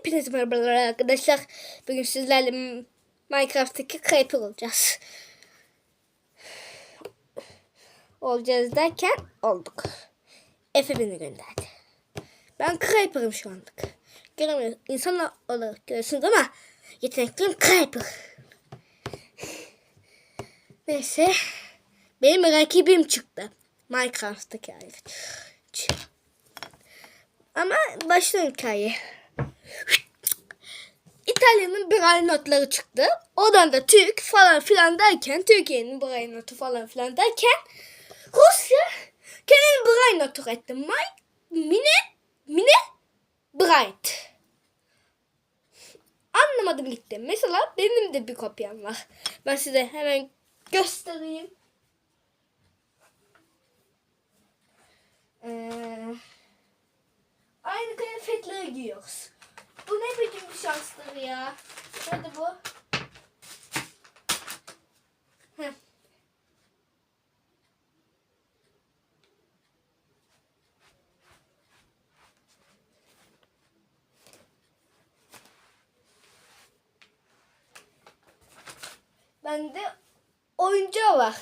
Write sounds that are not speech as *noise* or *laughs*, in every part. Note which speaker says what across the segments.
Speaker 1: Hepinize merhabalar arkadaşlar. Bugün sizlerle Minecraft'taki Creeper olacağız. Olacağız derken olduk. Efe beni gönderdi. Ben Creeper'ım şu anlık. Göremiyoruz. İnsan olarak görüyorsunuz ama yetenekliyim Creeper. Neyse. Benim rakibim çıktı. Minecraft'taki ayrıca. Ama başlayalım hikaye. İtalya'nın ay notları çıktı. Oradan da Türk falan filan derken Türkiye'nin ay notu falan filan derken Rusya kendini bir ay notu etti. Mike, Mine, Mine, Bright. Anlamadım gitti. Mesela benim de bir kopyam var. Ben size hemen göstereyim. Ee, aynı kıyafetleri giyiyoruz. Bu ne biçim bir şansları ya? Nerede bu? Heh. Bende oyuncağı var.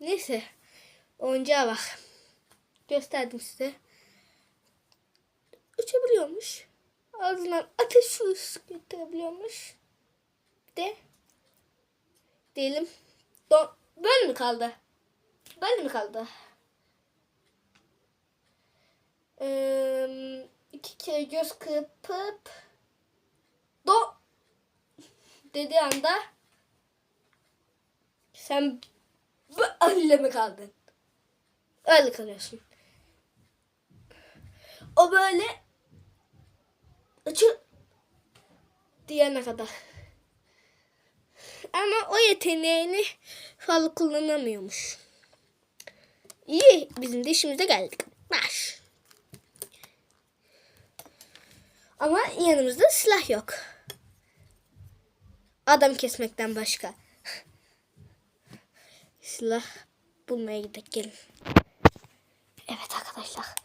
Speaker 1: Neyse. Oyuncağa bak. Gösterdim size. Uçabiliyormuş. Ağzından ateş su götürebiliyormuş. Bir de diyelim. Böyle mi kaldı? Böyle mi kaldı? Ee, iki kere göz kırpıp do dediği anda sen Öyle mi kaldın? Öyle kalıyorsun. O böyle açı diyene kadar. Ama o yeteneğini fazla kullanamıyormuş. İyi bizim de işimize geldik. Baş. Ama yanımızda silah yok. Adam kesmekten başka silah bulmaya gidelim. Evet arkadaşlar.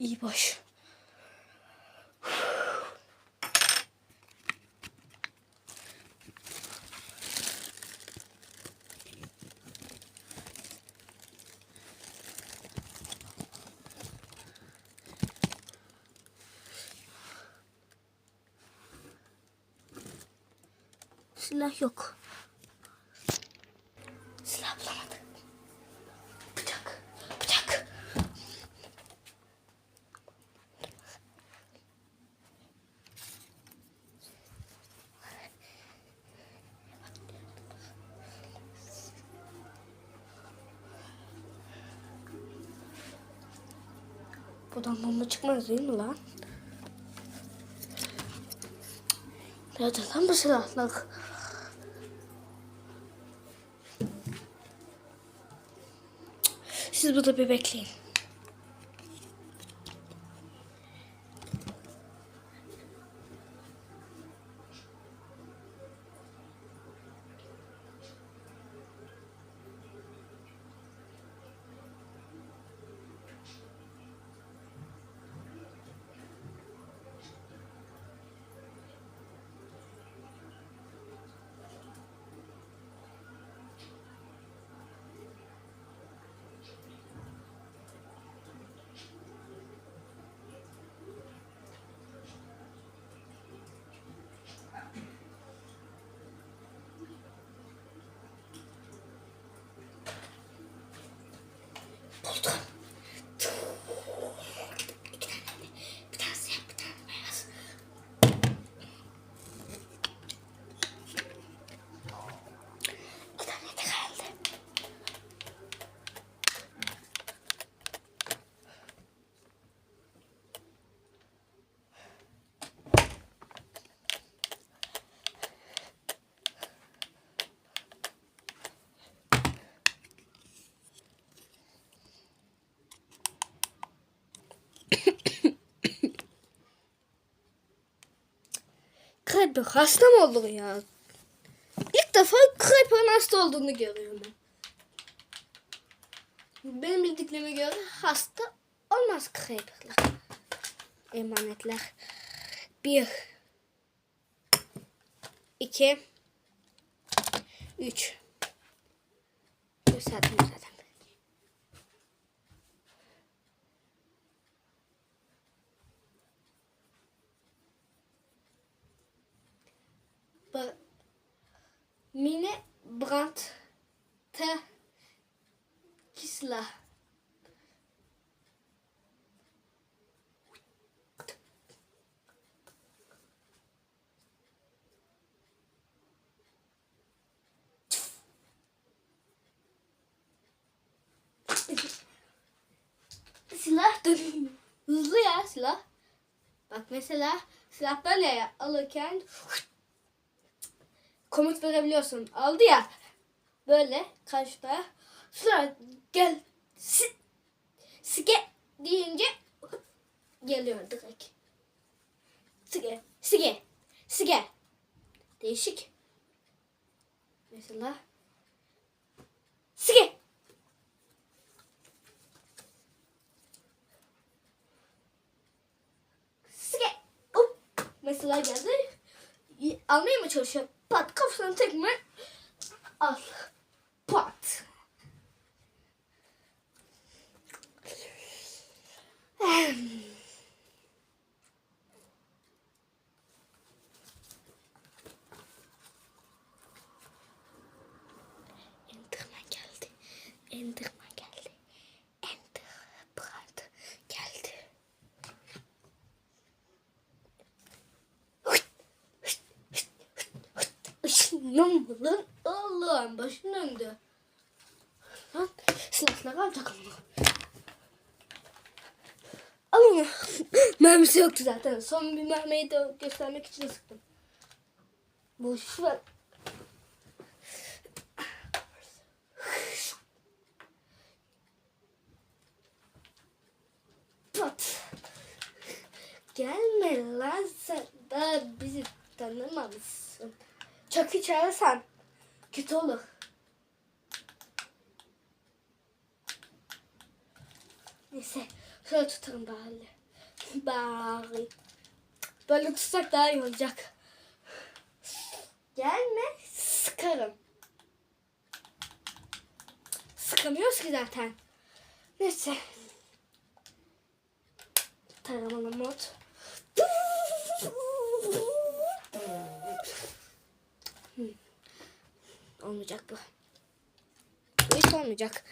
Speaker 1: İyi boş. Silah yok. Buradan bomba çıkmaz değil mi lan? Nerede lan bu silahlar? Siz burada bir bekleyin. Buldum. Creeper hasta mı olur ya? İlk defa Creeper'ın hasta olduğunu görüyorum ben. Benim bildiklerime göre hasta olmaz Creeper'lar. Emanetler. Bir. iki, Üç. Gösterdim zaten. Ba- Mine Brandt Kisla. Silah da hızlı ya silah. Bak mesela silah böyle ya, alırken komut verebiliyorsun. Aldı ya. Böyle karşıda. Sonra gel. Si, sige deyince geliyor direkt. Sige. Sige. Sige. Değişik. Mesela. Sige. Sige. Mesela geldi. Almaya mı çalışıyor? Pat kafasına tekme. Al. Pat. Enderman geldi. Enderman geldi. Enderbrand geldi. Işınlanma lan. Allah'ım başın döndü. Lan silahları al takalım. Al onu. Mermisi yoktu zaten. Son bir mermiyi de göstermek için sıktım. Boş ver. Pat. Gelme lan sen daha bizi tanımamışsın. Çok içersen kötü olur. Neyse şöyle tutalım bari. *laughs* Bari. Böyle tutsak daha iyi olacak. Gelme sıkarım. Sıkamıyoruz ki zaten. Neyse. Taramalı mod. Hmm. Olmayacak bu. Bu hiç olmayacak.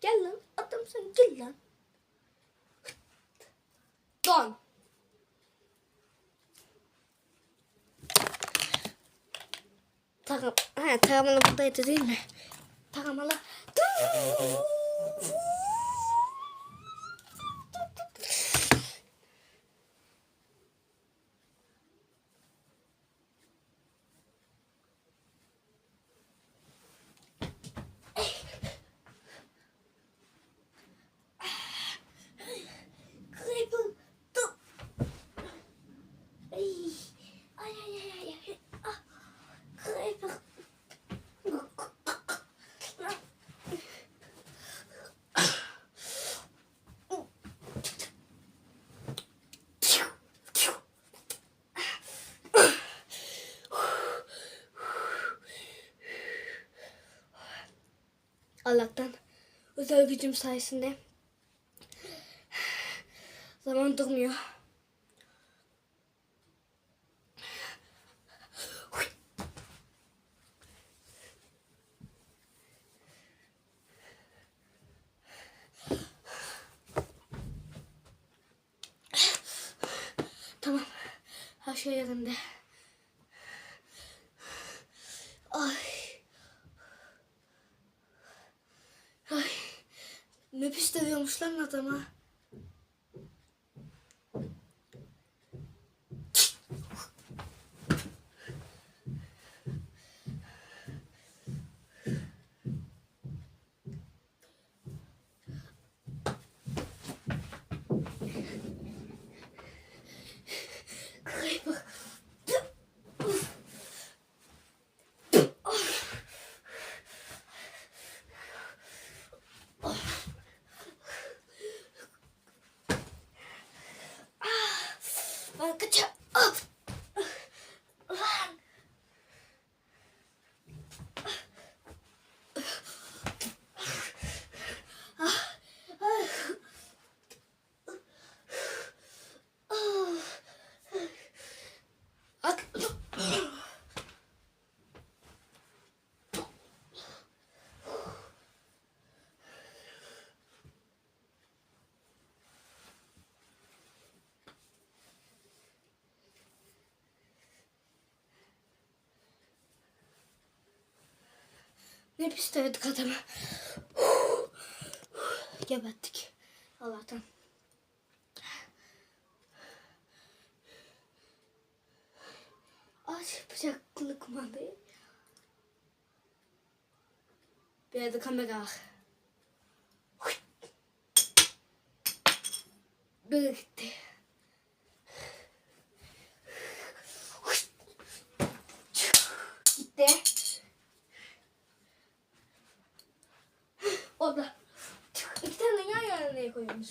Speaker 1: Gel lan. Adam sen gel lan. Don. Takım. Ha, taramalı buradaydı değil mi? Taramalı. Creeper. Dur. Ay. Ay ay ay ay. ay. Ah. Creeper. Allah'tan özel gücüm sayesinde *sighs* zaman durmuyor. Tamam. Her şey yerinde. Ay. Ay. Ne pis dövüyormuş lan adama. Ne pis taradık adamı. Geberttik. Allah'tan. Aç bıçaklı kumandayı. Bir yerde kamera var. Böyle gitti. Gitti. Da. İki tane yan yana koyuyoruz?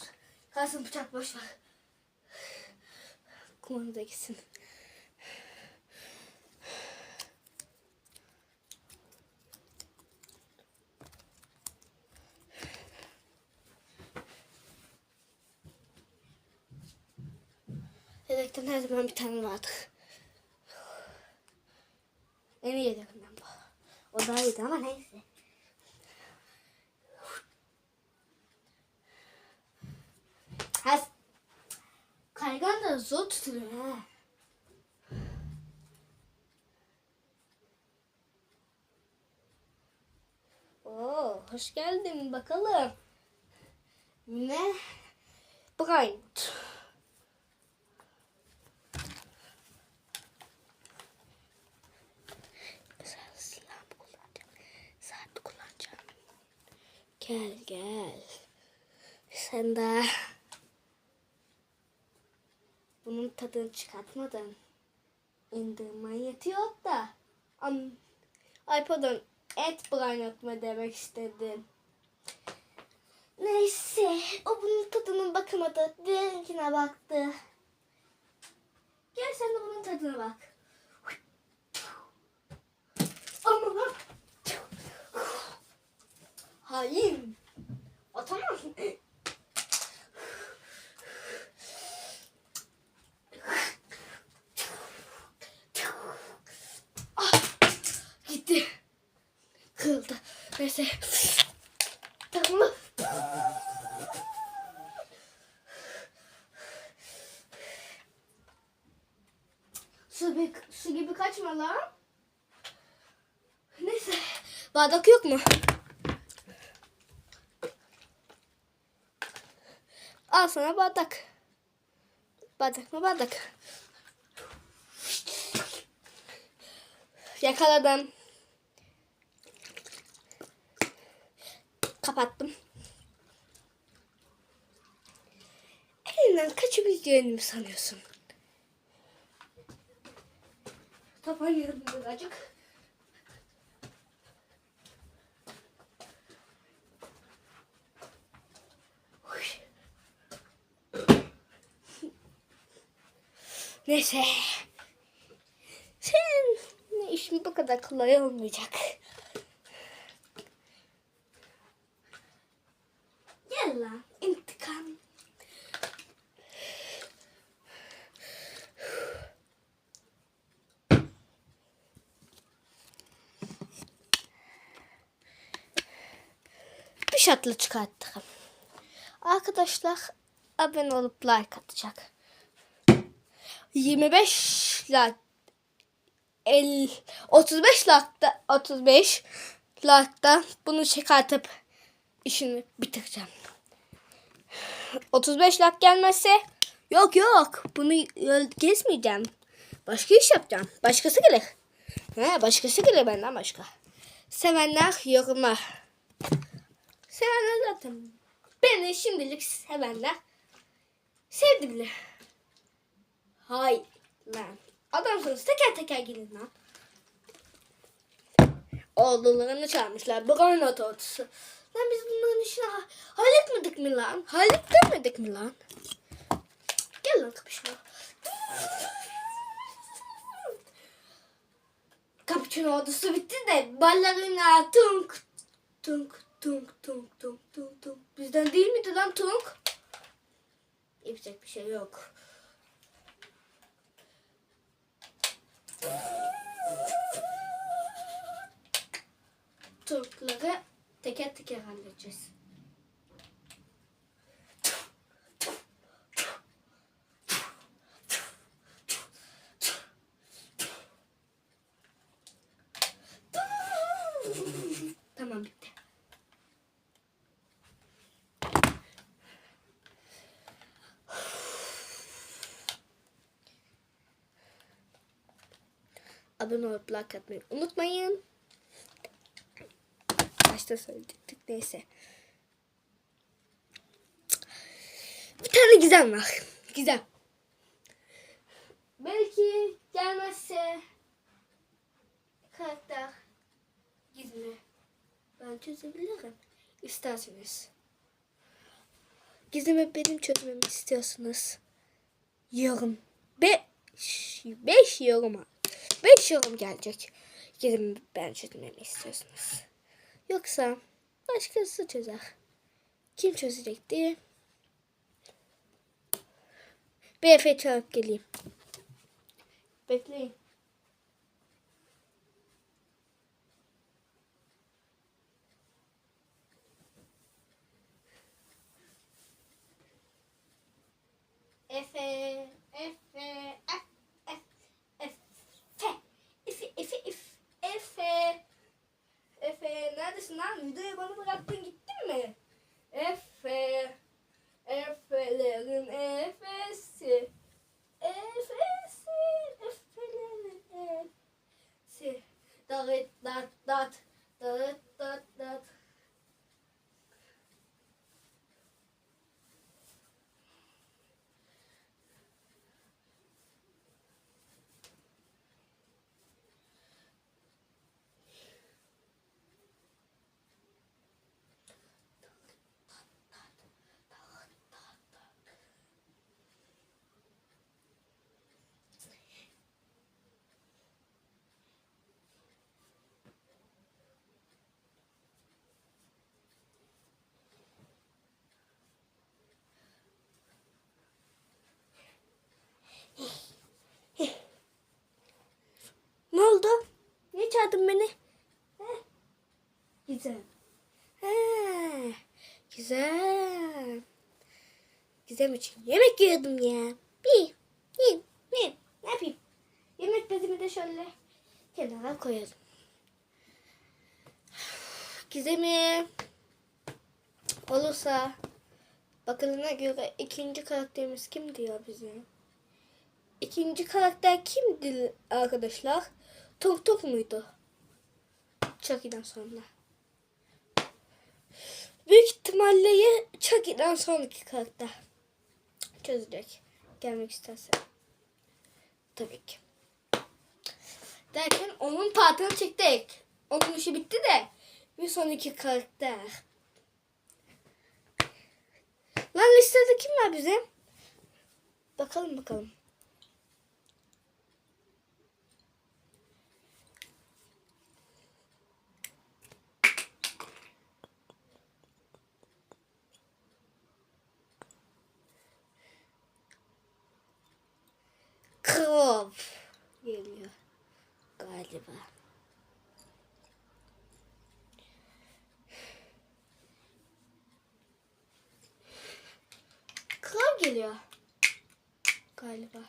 Speaker 1: Kalsın bıçak boş ver. Kumanda gitsin. Yedekten her zaman bir tane vardır. En iyi yedekinden bu. O daha iyiydi ama neyse. Zor tutuluyor ha. Oo, hoş geldin bakalım. Ne? Bright. Güzel silah kullanacağım? Saat kullanacağım? Gel gel. Sen de tadını çıkartmadın. İndirmen yetiyor da. Am, ay pardon et branyot mu demek istedim. Neyse o bunun tadına bakamadı. Diğerinkine baktı. Gel sen de bunun tadına bak. Ama bak. Hain. Bardak yok mu? Al sana bardak. Bardak mı bardak? Yakaladım. Kapattım. Elinden kaçabileceğini mi sanıyorsun? Top oynayalım birazcık. Neyse. Senin işin bu kadar kolay olmayacak. Gel lan intikam. Bir şatla çıkarttık. Arkadaşlar abone olup like atacak. 25 like el 35 like'da 35 like'da bunu çıkartıp işini bitireceğim. 35 like gelmezse yok yok bunu gezmeyeceğim. Başka iş yapacağım. Başkası gelir. He, başkası gelir benden başka. Sevenler yoruma. Sevenler zaten. Beni şimdilik sevenler sevdi bile. Hay lan. Adamsınız teker teker gelin lan. Oğullarını çağırmışlar. Brown ototusu. Lan biz bunların işini ha- halletmedik mi lan? Halletmedik mi lan? Gel lan kapışma. Cappuccino ordusu bitti de ballerina tunk tunk tunk tunk tunk tunk tunk. Bizden değil miydi lan tunk? Yapacak bir şey yok. Turkları teker teker halledeceğiz. abone olup like atmayı unutmayın. Başta söyledik neyse. Bir tane gizem var. Gizem. Belki gelmezse karakter gizmi ben çözebilirim. İsterseniz. Gizimi benim çözmemi istiyorsunuz. Yorum. Be 5 yoruma 5 yorum gelecek. Gidin ben çözmemi istiyorsunuz. Yoksa başkası çözer. Kim çözecekti? BF çağırıp geleyim. Bekleyin. Tut, tut, tut. Güzel için yemek yiyordum ya. Bir, bir, bir. Ne yapayım? Yemek bezimi de şöyle kenara koyalım. Gizemi olursa bakılına göre ikinci karakterimiz kim diyor bize? İkinci karakter kimdi arkadaşlar? Tok Tok muydu? Chucky'den sonra. Büyük ihtimalle ya Chucky'den sonraki karakter çözecek. Gelmek isterse. Tabii ki. Derken onun partını çektik. Onun işi bitti de. Bir sonraki karakter. Lan listede kim var bize? Bakalım bakalım. Krop geliyor galiba. Krop geliyor galiba.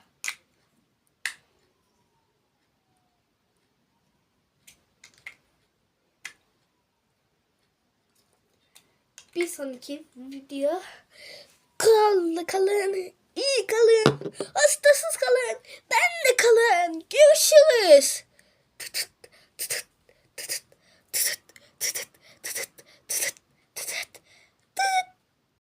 Speaker 1: Bir sonraki video krallı kalın, İyi kalın. Hastasız kalın. Ben de kalın. Görüşürüz. Tıtıt tıtıt tıtıt tıtıt tıtıt tıtıt.